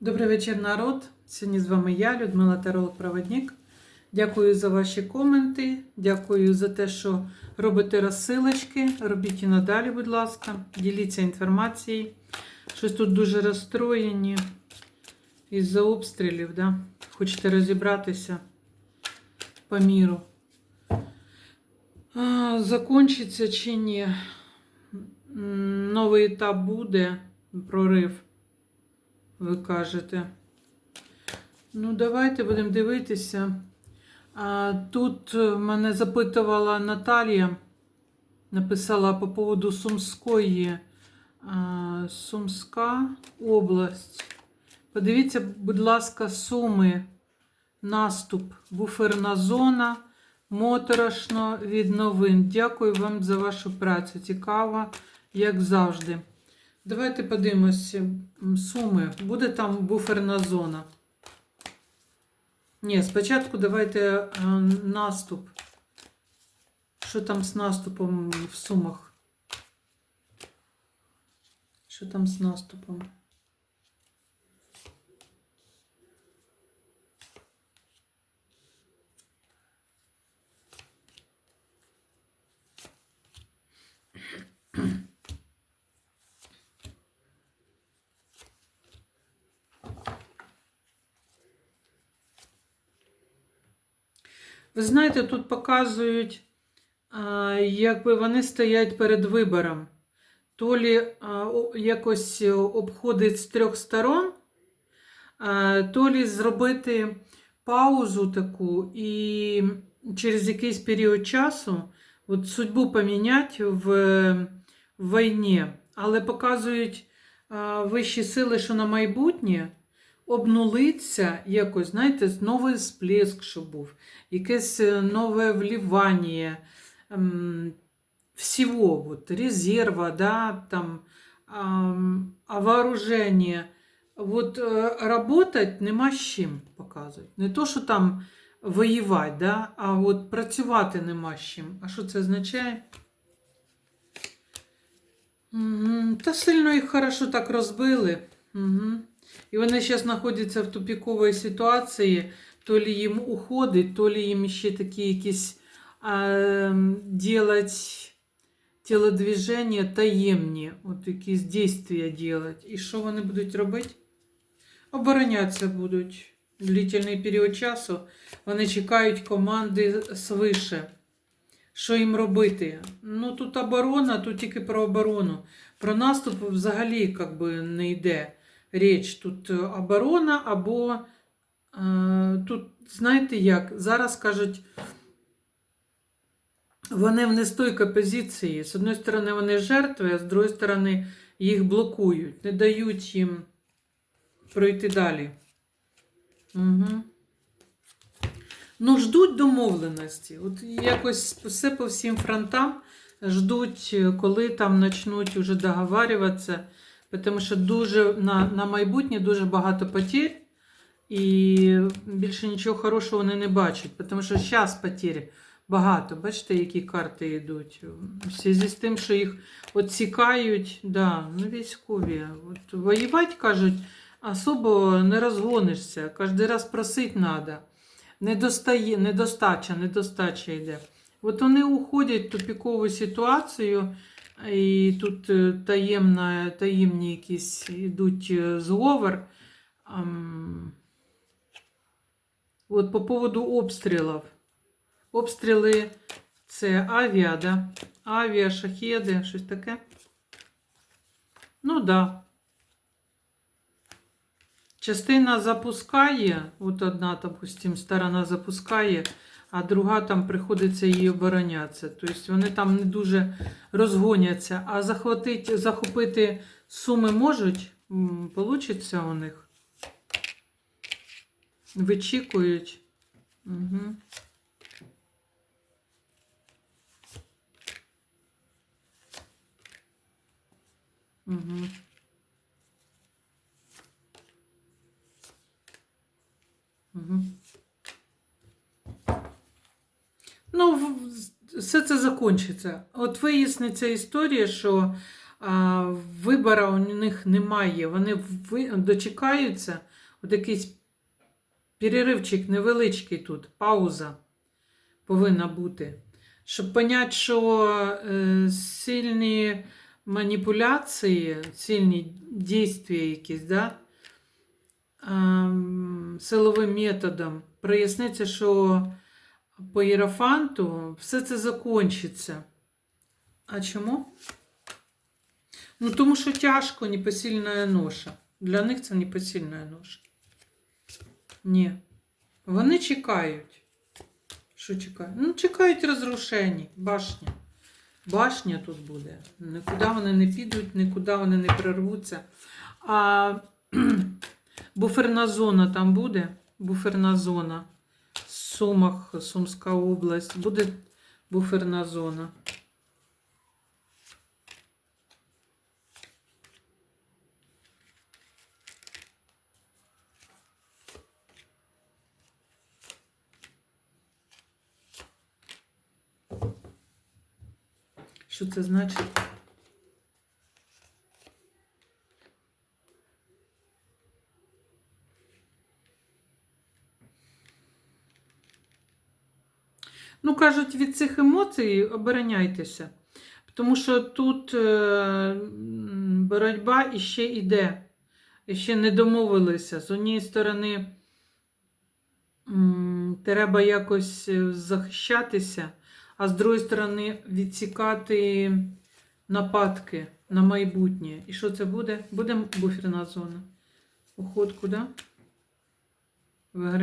Добрий вечір, народ. Сьогодні з вами я, Людмила Таролог-Проводник. Дякую за ваші коменти. Дякую за те, що робите розсилочки. Робіть і надалі, будь ласка. Діліться інформацією. Щось тут дуже розстроєні із-за обстрілів. Да? Хочете розібратися по міру. А, закончиться чи ні? Новий етап буде, прорив ви кажете. Ну, давайте будемо дивитися. Тут мене запитувала Наталія, написала по поводу Сумської. Сумська область. Подивіться, будь ласка, Суми, наступ, буферна зона, моторошно від новин. Дякую вам за вашу працю. Цікаво, як завжди. Давайте подивимося. Суми. Буде там буферна зона? Ні, спочатку давайте е, наступ. Що там з наступом в Сумах? Що там з наступом? Ви знаєте, тут показують, якби вони стоять перед вибором. То лі якось обходить з трьох сторон, то лі зробити паузу таку і через якийсь період часу от судьбу поміняти в війні. Але показують вищі сили, що на майбутнє обнулиться якось, знаєте, новий сплеск, що був якесь е, нове вливання ем, всего, вот, резерва, да, там, ам, а вооруження. Вот е, работать нема з чим показують. Не то, що там воювати, да, а от працювати нема з чим. А що це означає? Та сильно їх хорошо так розбили. Угу. І вони зараз знаходяться в тупіковій ситуації, то лі їм уходить, то лі їм ще такі якісь а, делать телодвіження таємні, от якісь дійства делать. І що вони будуть робити? Оборонятися будуть. Длительний період часу вони чекають команди свише. Що їм робити? Ну тут оборона, тут тільки про оборону. Про наступ взагалі как би, не йде річ. Тут е, оборона або е, тут, знаєте як, зараз кажуть, вони в нестойкій позиції. З однієї сторони, вони жертви, а з іншої сторони, їх блокують, не дають їм пройти далі. Угу. Ну, ждуть домовленості. От якось все по всім фронтам ждуть, коли там почнуть уже договарюватися, тому що дуже на, на майбутнє дуже багато потерь, і більше нічого хорошого вони не бачать, тому що зараз потерь багато. Бачите, які карти йдуть. В зв'язку з тим, що їх відсікають, да, ну, військові. От, воювати, кажуть, особо не розгонишся. Кожен раз просити треба. Недостає, недостача, недостача йде. От вони уходять в тупікову ситуацію, і тут е, таємна, таємні якісь йдуть е, зговор. От по поводу обстрілів. Обстріли це авіа, да? Авіа, шахеди, щось таке. Ну, да. Частина запускає, от одна, допустим, сторона запускає, а друга там приходиться її оборонятися. Тобто вони там не дуже розгоняться. А захватити, захопити суми можуть, получиться у них. Вичікують. Угу. Угу. Угу. Ну, все це закінчиться. От виясниться історія, що а, вибору у них немає. Вони дочекаються, от якийсь переривчик невеличкий тут, пауза повинна бути. Щоб поняти, що е, сильні маніпуляції, сильні дійства якісь, да? ем, силовим методом, проясниться, що по Єрофанту все це закінчиться. А чому? Ну, тому що тяжко, непосильна ноша. Для них це непосильна ноша. Ні. Вони чекають. Що чекають? Ну, чекають розрушень, башня. Башня тут буде. Нікуди вони не підуть, нікуди вони не прорвуться. А буферна зона там буде. Буферна зона. Сумах, Сумська область. Буде буферна зона. Що це значить? Ну, кажуть, від цих емоцій обороняйтеся. Тому що тут е, боротьба іще йде. Ще не домовилися. З однієї сторони, треба якось е, захищатися, а з другої сторони, відсікати нападки на майбутнє. І що це буде? Буде буферна зона. Уход куди? В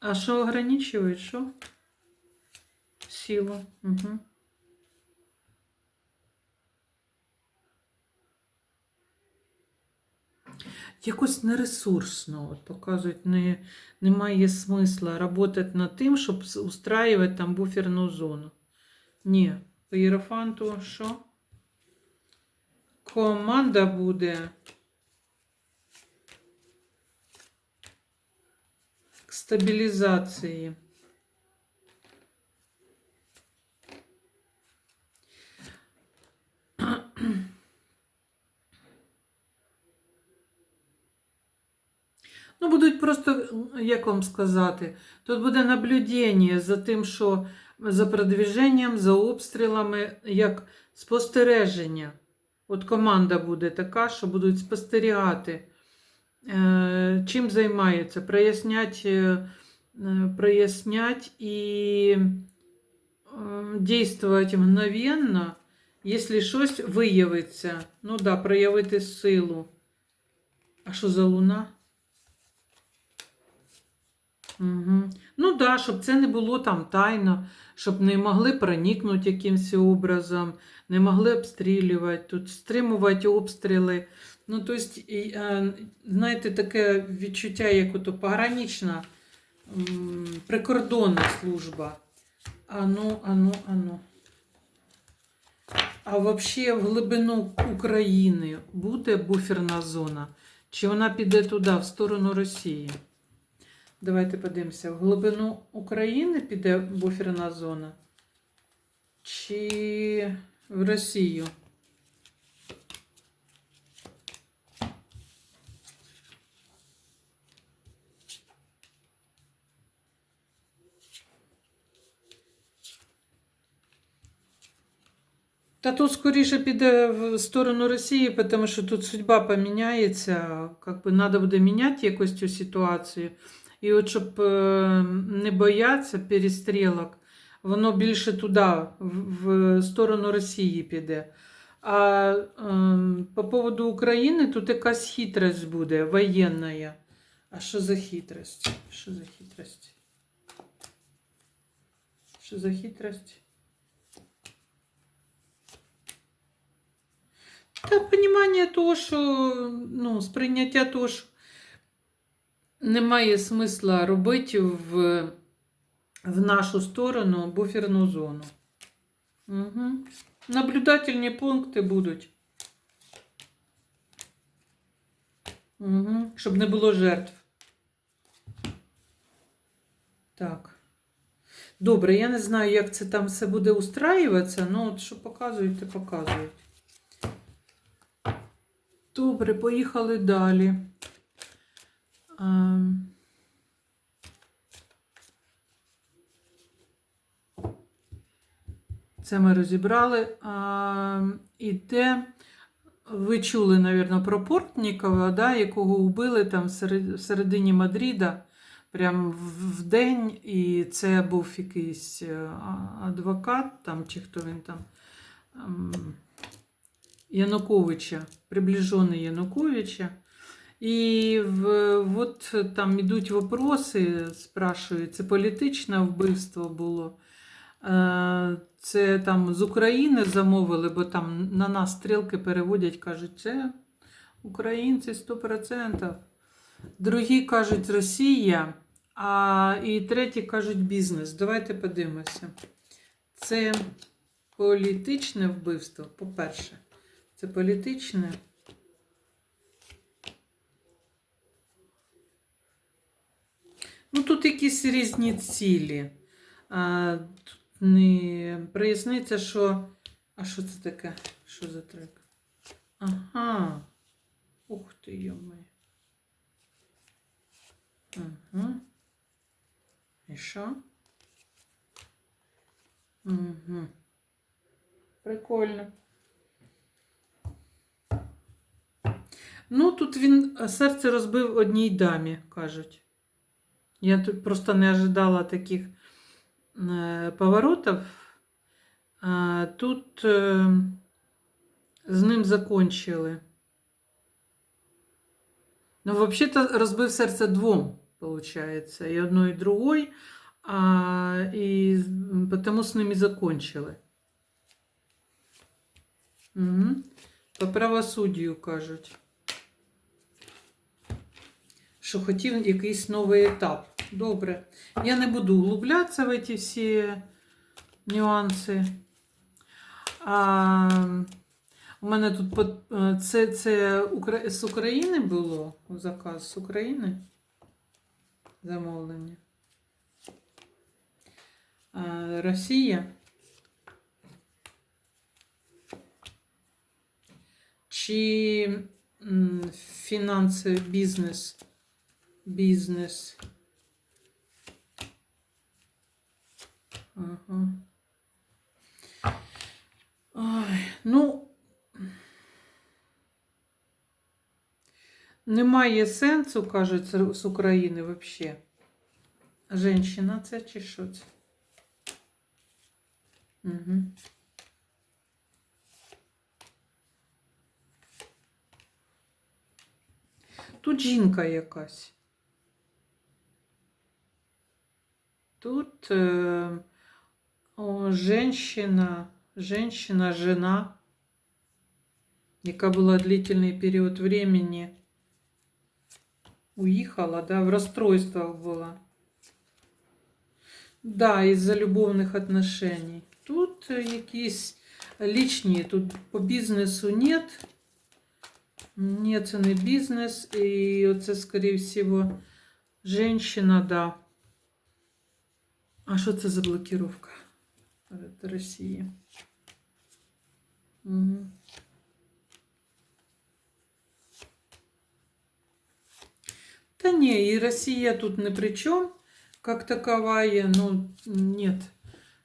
А що ограничивает? Що? Силу. Угу. Якось нересурсно. От показують, не, немає смисла працювати над тим, щоб устраювати там буферну зону. Ні, по Єрофанту що? Команда буде стабілізації. Ну, будуть просто, як вам сказати, тут буде наблюдення за тим, що за продвіженням, за обстрілами, як спостереження. От команда буде така, що будуть спостерігати, чим займаються, прояснять, е, е, прояснять і е, дійствувати мгновенно, якщо щось виявиться. Ну да, проявити силу. А що за луна? Угу. Ну так, да, щоб це не було там тайно, щоб не могли проникнути якимось образом, не могли обстрілювати, тут стримувати обстріли. Ну, тобто, і, е, знаєте, таке відчуття, як ото погранична прикордонна служба. Ану, ану, ану. А взагалі в глибину України буде буферна зона? Чи вона піде туди, в сторону Росії? Давайте подивимося. В глибину України піде буферна зона? Чи в Росію? Та тут скоріше піде в сторону Росії, тому що тут судьба поміняється. Как би треба буде міняти якось цю ситуацію. І от щоб е, не боятися перестрілок, воно більше туди, в, сторону Росії піде. А е, по поводу України тут якась хитрость буде воєнна. А що за хитрость? Що за хитрость? Що за хитрость? Та того, що ну, сприйняття того, що немає смисла робити в, в нашу сторону буферну зону. Угу. Наблюдательні пункти будуть. Угу. Щоб не було жертв. Так. Добре, я не знаю, як це там все буде устраюватися, ну от що показують, то показують. Добре, поїхали далі. Ем. Це ми розібрали. А, іде, ви чули, мабуть, про Портнікова, да, якого вбили там всеред- всередині Мадріда, прям в, в день, і це був якийсь е, адвокат, там, чи хто він там. Януковича, приближений Януковича. І в, от там ідуть вопроси, спрашують, це політичне вбивство було. Е, Це там з України замовили, бо там на нас стрілки переводять, кажуть, це українці 100%. Другі кажуть Росія, а і треті кажуть бізнес. Давайте подивимося. Це політичне вбивство, по-перше. Це політичне. Ну, тут якісь різні цілі. А, тут не проясниться, що. А що це таке? Що за трек? Ага. Ух ти, йомай. Ага. І що? Угу. Прикольно. Ну, тут він е, серце розбив одній дамі, кажуть. Я тут просто не ожидала таких е, поворотів. Тут е, з ним закончили. Ну, взагалі-то розбив серце двом, виходить. І одной, і другой. А, і тому з ними закончили. Угу. По правосуддю кажуть. Що хотів якийсь новий етап. Добре. Я не буду углублятися в ці всі нюанси. А, у мене тут е, це, це з України було заказ з України. Замовлення. А, Росія. Чи м, фінанси, бізнес? Бізнес. Ага. Ой, ну, немає сенсу, кажуть, з України взагалі. Женщина це чи що це? Угу. Тут жінка якась. Тут е, о, женщина, женщина, жена, яка була длительний період времени, уїхала, да, в розстройствах була. Да, із-за любовних отношений. Тут е, якісь лічні, тут по бізнесу нет. Ні, це не бізнес, і оце, скоріше всього, женщина, да. А що це за блокировка перед Росії? Угу. Та ні, і Росія тут не при чому, як таковая, ну, нет.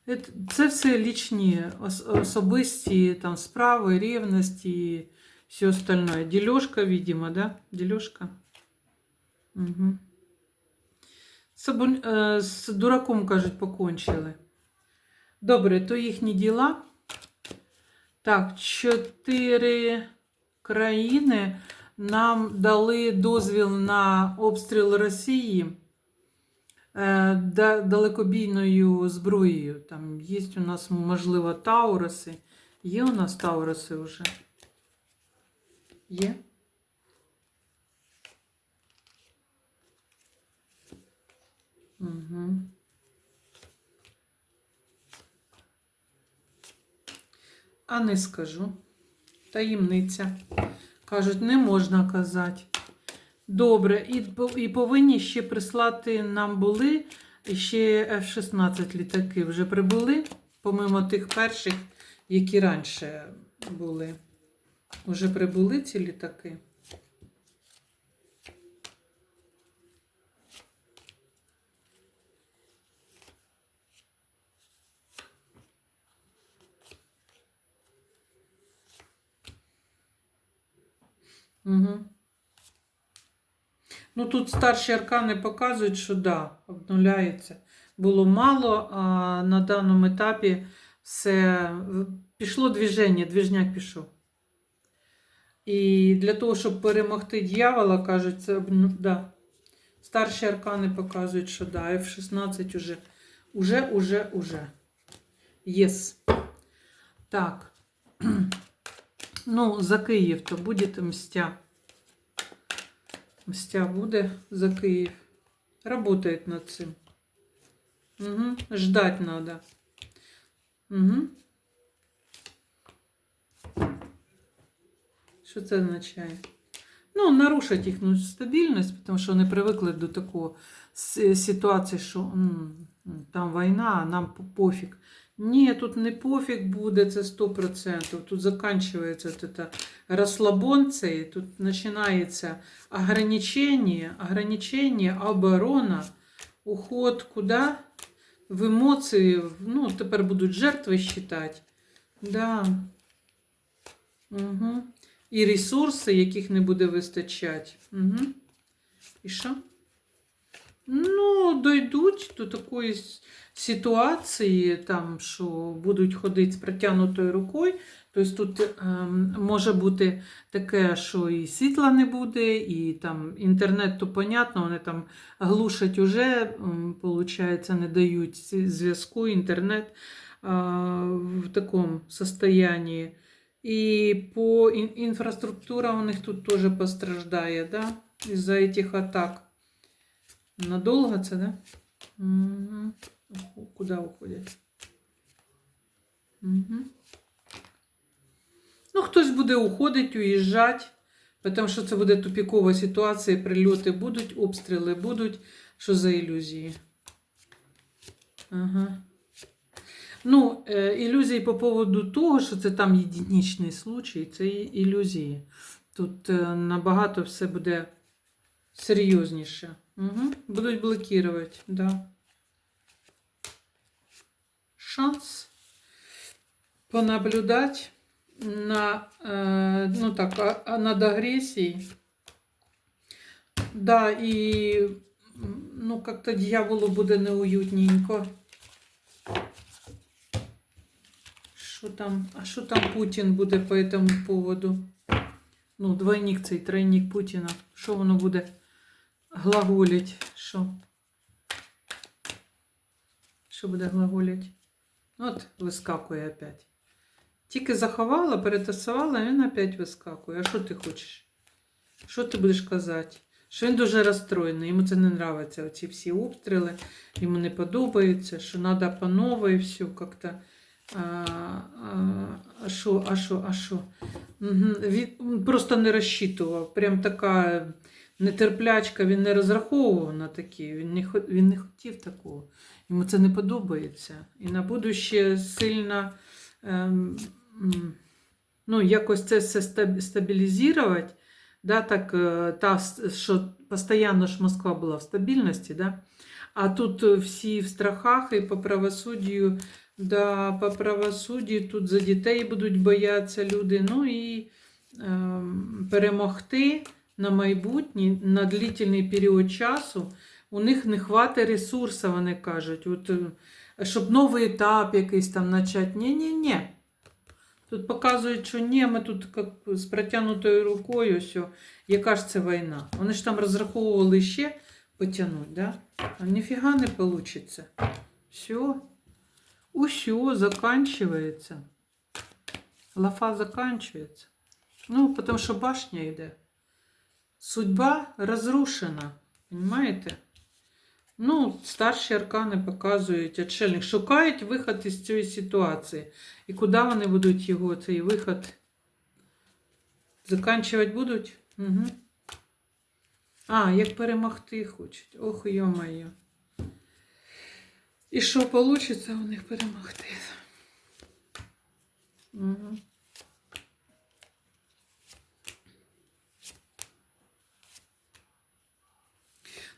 Це, це все лічні, ос- особисті там, справи, ревності і все остальное. Дележка, видимо, да? Дележка. Угу. З, е, з дураком, кажуть, покончили. Добре, то їхні діла. Так, чотири країни нам дали дозвіл на обстріл Росії е, да- далекобійною зброєю. Там є у нас, можливо, Тауруси. Є у нас Тауруси вже? Є? Угу. А не скажу. Таємниця. Кажуть, не можна казати. Добре, і, і повинні ще прислати нам були ще F-16 літаки вже прибули, помимо тих перших, які раніше були. Уже прибули ці літаки. Угу. Ну, тут старші аркани показують, що да, обнуляється. Було мало, а на даному етапі все пішло движення, движняк пішов. І для того, щоб перемогти дьявола, кажуть, це да. Старші аркани показують, що да, F16 уже, уже, уже, уже. Єс. Так. Ну, за Київ то буде мстя. Мстя буде за Київ. Работает над цим. Угу. Ждать надо. Угу. Що це означає? Ну, нарушить їхню стабільність, тому що вони привикли до такого с- ситуації, що м, там війна, а нам по- пофіг. Ні, тут не пофіг буде, це 100%. Тут закінчується это розслабон цей, тут починається ограничення, ограничення, оборона, уход куди? В емоції, ну, тепер будуть жертви считати. Да. Угу. І ресурси, яких не буде вистачати. Угу. І що? Ну, дойдуть до такої ситуації, там, що будуть ходити з протягнутою рукою. Тобто тут ем, може бути таке, що і світла не буде, і там інтернет, то понятно, вони там глушать уже, виходить, не дають зв'язку, інтернет а, в такому состоянии. І по ін- інфраструктура у них тут теж постраждає, да? Із-за этих атак. Надолго це, да? Угу. Куди уходять? Угу. Ну, хтось буде уходити, уїжджати, тому що це буде тупікова ситуація, прильоти будуть, обстріли будуть. Що за ілюзії? Ага. Ну, е, ілюзії по поводу того, що це там єдиничний случай, це ілюзії. Тут е, набагато все буде серйозніше. Угу. Будуть блокувати, да. Шанс понаблюдати на, е, ну так, а- над агресією. Да, і ну, как-то дьяволу буде неуютненько. Що там, а що там Путін буде по этому поводу? Ну, двойник цей тройник Путіна. Що воно буде глаголить? Що? Що буде глаголить? От вискакує опять. Тільки заховала, перетасувала, він опять вискакує. А що ти хочеш? Що ти будеш казати? Що він дуже розстроєний, йому це не подобається, оці всі обстріли, йому не подобається, що треба по новій, все як-то. А, що, а що, а що? Він просто не розчитував. Прям така нетерплячка, він не розраховував на такі, він не, він не хотів такого. Йому це не подобається. І на будуще сильно ем, ну, якось це все стабілізувати. Да, так, е, та, що постійно ж Москва була в стабільності, да? а тут всі в страхах і по правосуддю, да, по правосуддю тут за дітей будуть боятися люди. Ну і ем, перемогти на майбутнє, на длительний період часу, у них не хватить ресурсу, вони кажуть. От, е, щоб новий етап якийсь там почати. Ні-ні-ні. Тут показують, що ні, ми тут як з протягнутою рукою, все. яка ж це війна? Вони ж там розраховували ще потягнути, да? а ніфіга не вийде. Все. Усьо заканчивается. Лафа заканчивается. Ну, потому что башня йде. Судьба розрушена. Понимаєте? Ну, старші аркани показують, отшельник. Шукають виход із цієї ситуації. І куди вони будуть його, цей виход? Заканчувати будуть? Угу. А, як перемогти хочуть. Ох, йо-моє. І що вийде у них перемогти? Угу.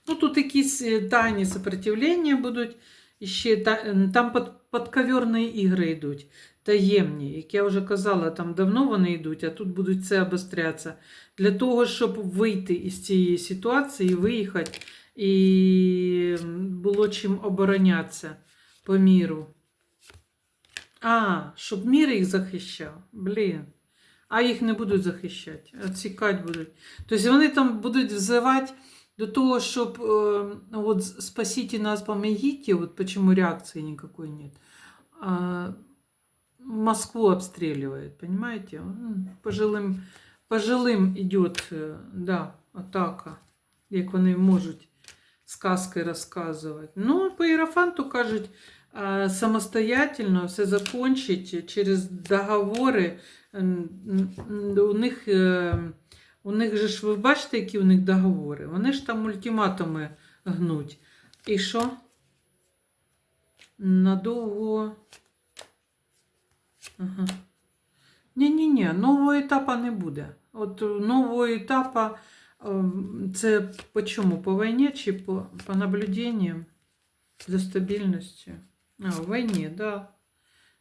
Ну, тут якісь е, тайні сопротивлення будуть. Ще е, там під, підковерні ігри йдуть, таємні. Як я вже казала, там давно вони йдуть, а тут будуть це обострятися. Для того, щоб вийти із цієї ситуації, виїхати і було чим оборонятися по міру. А, щоб мір їх захищав. Блін. А їх не будуть захищати, відсікати будуть. Тобто вони там будуть взивати до того, щоб э, вот спасите нас, помогите, вот почему реакции никакой нет. А, Москву обстреливает, понимаете? М, Пожилим, пожилим идет, э, да, атака, як вони можуть сказки розказувати. Ну, по Іерофанту кажуть, а, самостоятельно все закончить через м, У них е, у них же ж ви бачите, які у них договори. Вони ж там ультиматуми гнуть. І що? Надовго. Ага. Ні-ні-ні, нового етапу не буде. От нового етапу ем, це по чому? По війні чи по, по наблюденням за стабільністю? А, в війні, так. Да.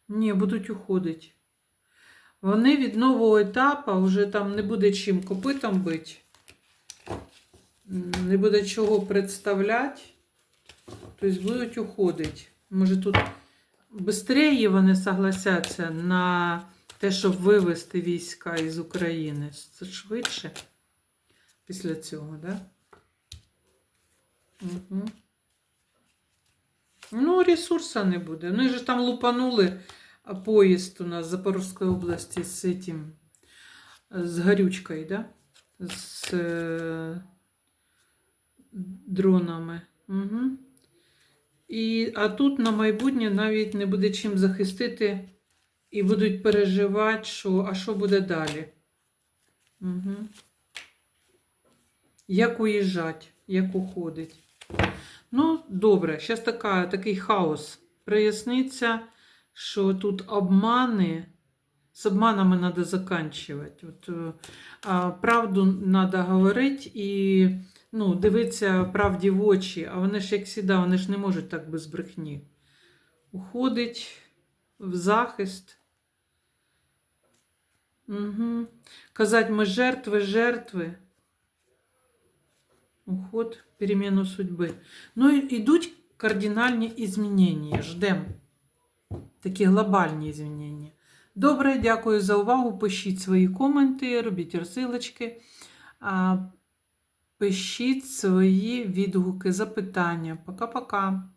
Ні, будуть уходити. Вони від нового етапу вже там не буде чим копитом бити, не буде чого представляти, тобто будуть уходити. Може тут швидше вони согласяться на те, щоб вивести війська із України. Це швидше після цього? Да? Угу. Ну, ресурсу не буде. Вони ж там лупанули поезд у нас Запорожской области с этим, с горючкой, да? С э, дронами. Угу. І, а тут на майбутнє навіть не буде чим захистити і будуть переживати, що, а що буде далі. Угу. Як уїжджати, як уходить. Ну, добре, зараз така, такий хаос проясниться що тут обмани, з обманами треба заканчувати. От, е, а, правду треба говорити і ну, дивитися правді в очі, а вони ж, як завжди, вони ж не можуть так без брехні. Уходить в захист. Угу. Казати, ми жертви, жертви. Уход, перемену судьби. Ну, йдуть кардинальні змінення. Ждемо такі глобальні змінення. Добре, дякую за увагу. Пишіть свої коменти, робіть розсилочки, пишіть свої відгуки, запитання. Пока-пока.